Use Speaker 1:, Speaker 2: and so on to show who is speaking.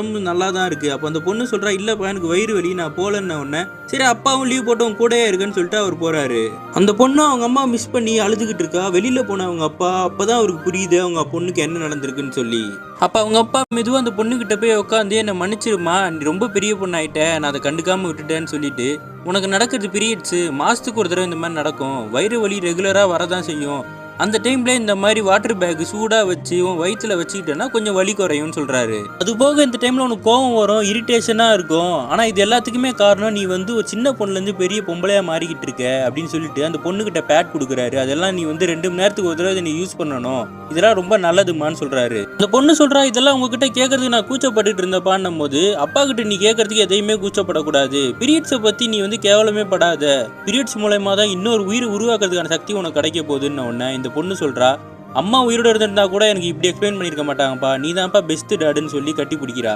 Speaker 1: உடம்பு நல்லா தான் இருக்கு. அப்போ அந்த பொண்ணு சொல்றா இல்லப்பா எனக்கு வயிறு வலி நான் போலன்னு உடனே சரி அப்பாவும் லீவ் போட்டு உன் கூடயே இருக்குன்னு சொல்லிட்டு அவர் போறாரு. அந்த பொண்ணு அவங்க அம்மா மிஸ் பண்ணி அழுதுகிட்டு இருக்கா. வெளியில போன அவங்க அப்பா அப்பதான் அவருக்கு புரியுது அவங்க பொண்ணுக்கு என்ன நடந்திருக்குன்னு சொல்லி. அப்ப அவங்க அப்பா மெதுவா அந்த பொண்ணுக்கிட்ட போய் உட்காந்து என்னை மன்னிச்சிருமா நீ ரொம்ப பெரிய பொண்ணாயிட்ட நான் அதை கண்டுக்காம விட்டுட்டேன்னு சொல்லிட்டு உனக்கு நடக்கிறது பீரியட்ஸு மாசத்துக்கு ஒரு தடவை இந்த மாதிரி நடக்கும். வயிறு வலி ரெகுலரா வரதான் செய்யும். அந்த டைம்ல இந்த மாதிரி வாட்டர் பேக் சூடா வச்சு உன் வயிற்றுல வச்சுக்கிட்டேன்னா கொஞ்சம் வலி குறையும்னு சொல்றாரு. அது போக இந்த டைம்ல உனக்கு கோவம் வரும் இரிட்டேஷனா இருக்கும். ஆனா இது எல்லாத்துக்குமே காரணம் நீ வந்து ஒரு சின்ன பொண்ணுல இருந்து பெரிய பொம்பளையா மாறிக்கிட்டு இருக்க அப்படின்னு சொல்லிட்டு அந்த பொண்ணுகிட்ட பேட் கொடுக்குறாரு. அதெல்லாம் நீ வந்து ரெண்டு மணி நேரத்துக்கு ஒரு தடவை நீ யூஸ் பண்ணணும். இதெல்லாம் ரொம்ப நல்லதுமான்னு சொல்றாரு. அந்த பொண்ணு சொல்றா இதெல்லாம் உங்ககிட்ட கேட்கறதுக்கு நான் கூச்சப்பட்டுட்டு இருந்தப்பான்னும் போது அப்பா கிட்ட நீ கேட்கறதுக்கு எதையுமே கூச்சப்படக்கூடாது. பீரியட்ஸை பத்தி நீ வந்து கேவலமே படாத. பீரியட்ஸ் மூலயமா தான் இன்னொரு உயிர் உருவாக்குறதுக்கான சக்தி உனக்கு கிடைக்க போகுதுன்னு உடனே இந்த பொண்ணு சொல்றா அம்மா உயிரோட இருந்திருந்தா கூட எனக்கு இப்படி எக்ஸ்பிளைன் பண்ணியிருக்க மாட்டாங்கப்பா. நீ தான்ப்பா பெஸ்ட் டாடுன்னு சொல்லி கட்டி பிடிக்கிறா.